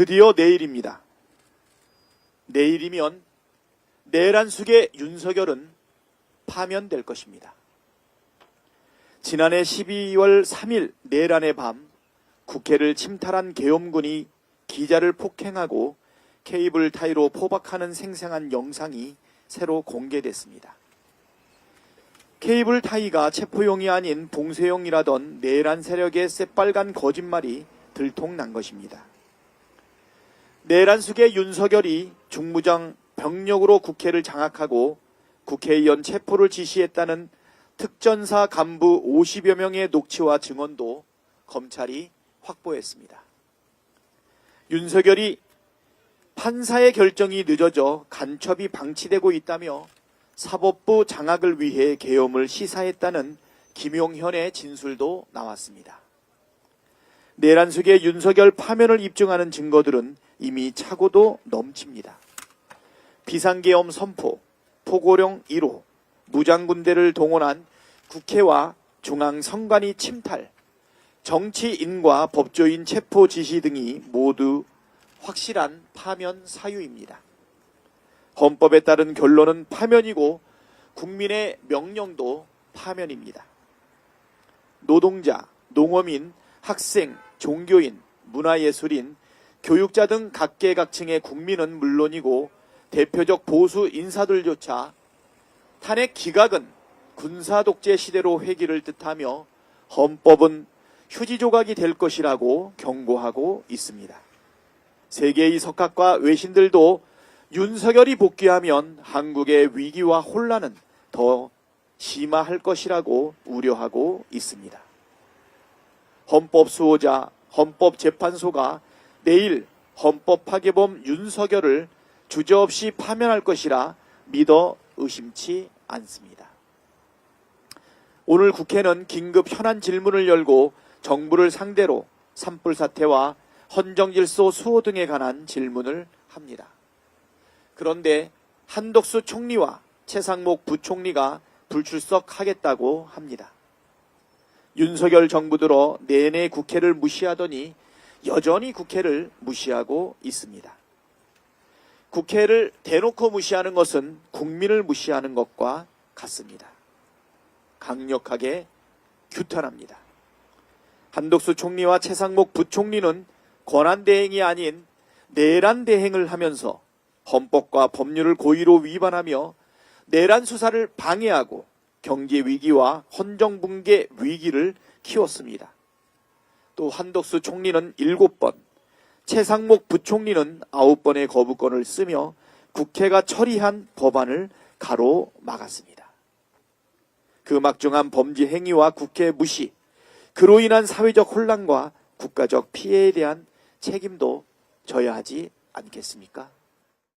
드디어 내일입니다. 내일이면 내란숙의 윤석열은 파면될 것입니다. 지난해 12월 3일 내란의 밤 국회를 침탈한 계엄군이 기자를 폭행하고 케이블 타이로 포박하는 생생한 영상이 새로 공개됐습니다. 케이블 타이가 체포용이 아닌 봉쇄용이라던 내란 세력의 새빨간 거짓말이 들통난 것입니다. 내란숙의 윤석열이 중무장 병력으로 국회를 장악하고 국회의원 체포를 지시했다는 특전사 간부 50여 명의 녹취와 증언도 검찰이 확보했습니다. 윤석열이 판사의 결정이 늦어져 간첩이 방치되고 있다며 사법부 장악을 위해 계엄을 시사했다는 김용현의 진술도 나왔습니다. 내란숙의 윤석열 파면을 입증하는 증거들은 이미 차고도 넘칩니다. 비상계엄 선포, 포고령 1호, 무장군대를 동원한 국회와 중앙선관위 침탈, 정치인과 법조인 체포 지시 등이 모두 확실한 파면 사유입니다. 헌법에 따른 결론은 파면이고 국민의 명령도 파면입니다. 노동자, 농어민, 학생, 종교인, 문화예술인, 교육자 등 각계각층의 국민은 물론이고 대표적 보수 인사들조차 탄핵 기각은 군사 독재 시대로 회귀를 뜻하며 헌법은 휴지 조각이 될 것이라고 경고하고 있습니다. 세계의 석학과 외신들도 윤석열이 복귀하면 한국의 위기와 혼란은 더 심화할 것이라고 우려하고 있습니다. 헌법 수호자 헌법재판소가 내일 헌법 파괴범 윤석열을 주저없이 파면할 것이라 믿어 의심치 않습니다. 오늘 국회는 긴급 현안 질문을 열고 정부를 상대로 산불 사태와 헌정질서 수호 등에 관한 질문을 합니다. 그런데 한덕수 총리와 최상목 부총리가 불출석하겠다고 합니다. 윤석열 정부 들어 내내 국회를 무시하더니 여전히 국회를 무시하고 있습니다. 국회를 대놓고 무시하는 것은 국민을 무시하는 것과 같습니다. 강력하게 규탄합니다. 한덕수 총리와 최상목 부총리는 권한대행이 아닌 내란대행을 하면서 헌법과 법률을 고의로 위반하며 내란 수사를 방해하고 경제 위기와 헌정 붕괴 위기를 키웠습니다. 또 한덕수 총리는 7번, 최상목 부총리는 9번의 거부권을 쓰며 국회가 처리한 법안을 가로막았습니다. 그 막중한 범죄 행위와 국회 무시, 그로 인한 사회적 혼란과 국가적 피해에 대한 책임도 져야 하지 않겠습니까?